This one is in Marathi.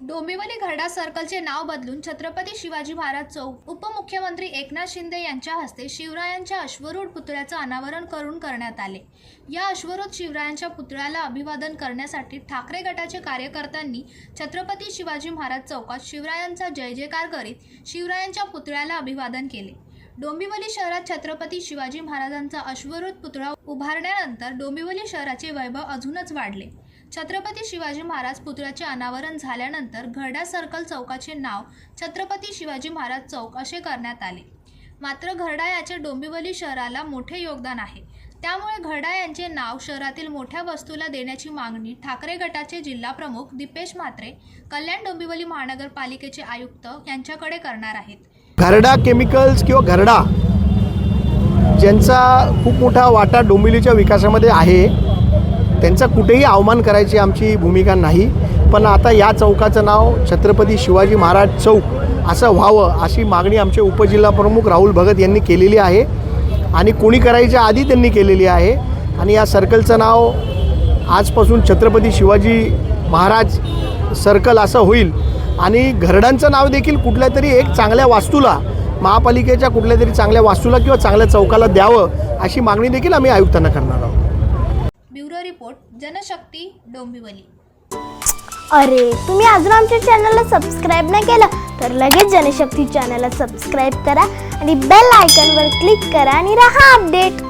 डोंबिवली घरडा सर्कलचे नाव बदलून छत्रपती शिवाजी महाराज चौक उपमुख्यमंत्री एकनाथ शिंदे यांच्या हस्ते शिवरायांच्या अश्वरूढ पुतळ्याचं अनावरण करून करण्यात आले. या अश्वरूढ शिवरायांच्या पुतळ्याला अभिवादन करण्यासाठी ठाकरे गटाचे कार्यकर्त्यांनी छत्रपती शिवाजी महाराज चौकात शिवरायांचा जय जयकार करीत शिवरायांच्या पुतळ्याला अभिवादन केले. डोंबिवली शहरात छत्रपती शिवाजी महाराजांचा अश्वरूढ पुतळा उभारण्यानंतर डोंबिवली शहराचे वैभव अजूनच वाढले. छत्रपती शिवाजी महाराज पुतळ्याचे अनावरण झाल्यानंतर घरडा सर्कल चौकाचे नाव छत्रपती शिवाजी महाराज चौक असे करण्यात आले. मात्र घरडा याचे डोंबिवली शहराला मोठे योगदान आहे. त्यामुळे घरडा यांचे नाव शहरातील मोठ्या वस्तूला देण्याची मागणी ठाकरे गटाचे जिल्हा प्रमुख दीपेश म्हात्रे कल्याण डोंबिवली महानगरपालिकेचे आयुक्त यांच्याकडे करणार आहेत. घरडा केमिकल्स किंवा घरडा ज्यांचा खूप मोठा वाटा डोंबिवलीच्या विकासामध्ये आहे त्यांचा कुठेही अवमान करायची आमची भूमिका नाही. पण आता या चौकाचं नाव छत्रपती शिवाजी महाराज चौक असं व्हावं अशी मागणी आमचे उपजिल्हा प्रमुख राहुल भगत यांनी केलेली आहे. आणि कोणी करायच्या आधी त्यांनी केलेली आहे. आणि या सर्कलचं नाव आजपासून छत्रपती शिवाजी महाराज सर्कल असं होईल. आणि घरडांचं नाव देखील कुठल्या तरी एक चांगल्या वास्तूला महापालिकेच्या कुठल्या तरी चांगल्या वास्तूला किंवा चांगल्या चौकाला द्यावं अशी मागणी देखील आम्ही आयुक्तांना करणार आहोत. रिपोर्ट जनशक्ती डोंबिवली. अरे तुम्ही अजून आमच्या चॅनलला सबस्क्राईब नाही केलं तर लगेच जनशक्ती चॅनलला सबस्क्राईब करा आणि बेल आयकॉनवर क्लिक करा आणि राहा अपडेट